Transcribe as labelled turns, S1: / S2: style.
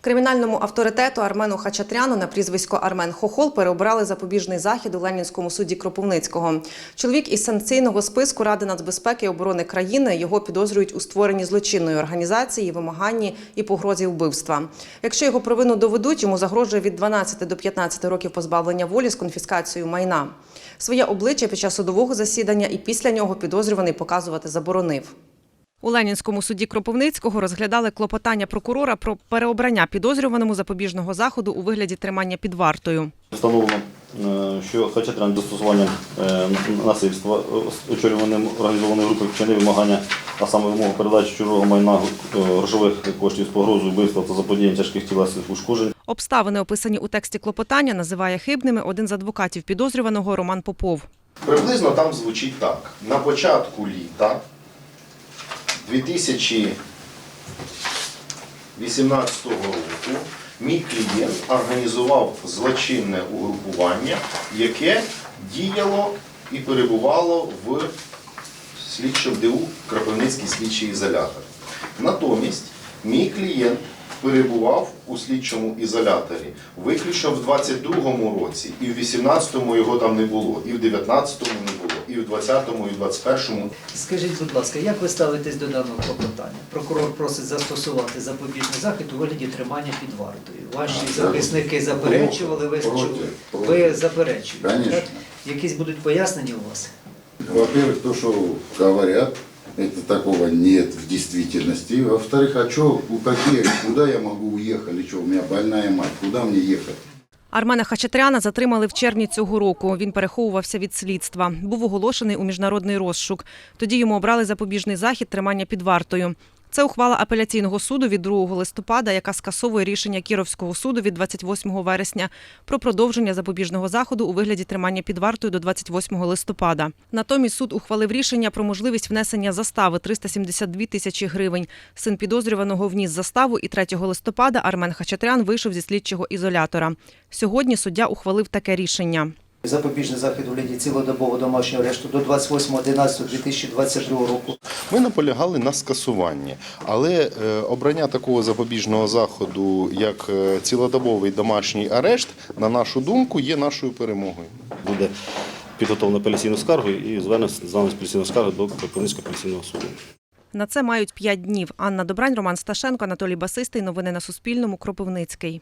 S1: Кримінальному авторитету Армену Хачатряну на прізвисько Армен Хохол переобрали запобіжний захід у Ленінському суді Кропивницького. Чоловік із санкційного списку Ради нацбезпеки і оборони країни його підозрюють у створенні злочинної організації, вимаганні і погрозі вбивства. Якщо його провину доведуть, йому загрожує від 12 до 15 років позбавлення волі з конфіскацією майна. Своє обличчя під час судового засідання і після нього підозрюваний показувати заборонив. У Ленінському суді Кропивницького розглядали клопотання прокурора про переобрання підозрюваному запобіжного заходу у вигляді тримання під вартою.
S2: Встановлено, е, що Хачатрян застосуванням е, насильства е, очолюваним організованою групою вчинив вимагання, а саме вимогу передачі чужого майна грошових коштів з погрозою вбивства та заподіяння тяжких тілесних ушкоджень.
S1: Обставини, описані у тексті клопотання, називає хибними один з адвокатів підозрюваного Роман Попов.
S3: Приблизно там звучить так. На початку літа 2018 року мій клієнт організував злочинне угрупування, яке діяло і перебувало в слідчому ДУ Кропивницький слідчий ізолятор. Натомість мій клієнт перебував у слідчому ізоляторі виключно в 22-му році, і в 18-му його там не було, і в 19-му не було, і в 20-му, і в 21-му.
S4: Скажіть, будь ласка, як ви ставитесь до даного клопотання? Прокурор просить застосувати запобіжний захід у вигляді тримання під вартою. Ваші захисники заперечували, ви, чули? ви заперечуєте. Так? Якісь будуть пояснення у вас?
S5: Во-первых, то, что говорят, это такого нет в действительности. Во-вторых, а что, какие, куда я могу уехать, или что, у меня больная мать, куда мне ехать?
S1: Армена Хачатряна затримали в червні цього року. Він переховувався від слідства. Був оголошений у міжнародний розшук. Тоді йому обрали запобіжний захід тримання під вартою. Це ухвала апеляційного суду від 2 листопада, яка скасовує рішення Кіровського суду від 28 вересня про продовження запобіжного заходу у вигляді тримання під вартою до 28 листопада. Натомість суд ухвалив рішення про можливість внесення застави 372 тисячі гривень. Син підозрюваного вніс заставу, і 3 листопада Армен Хачатрян вийшов зі слідчого ізолятора. Сьогодні суддя ухвалив таке рішення.
S4: Запобіжний захід у вигляді цілодобового домашнього арешту до 28.11.2022 року.
S6: Ми наполягали на скасуванні, але е, обрання такого запобіжного заходу, як е, цілодобовий домашній арешт, на нашу думку, є нашою перемогою.
S2: Буде підготовлено апеляційну скаргу і звернено з апеляційну скаргу до Кропивницького апеляційного суду.
S1: На це мають п'ять днів. Анна Добрань, Роман Сташенко, Анатолій Басистий. Новини на Суспільному. Кропивницький.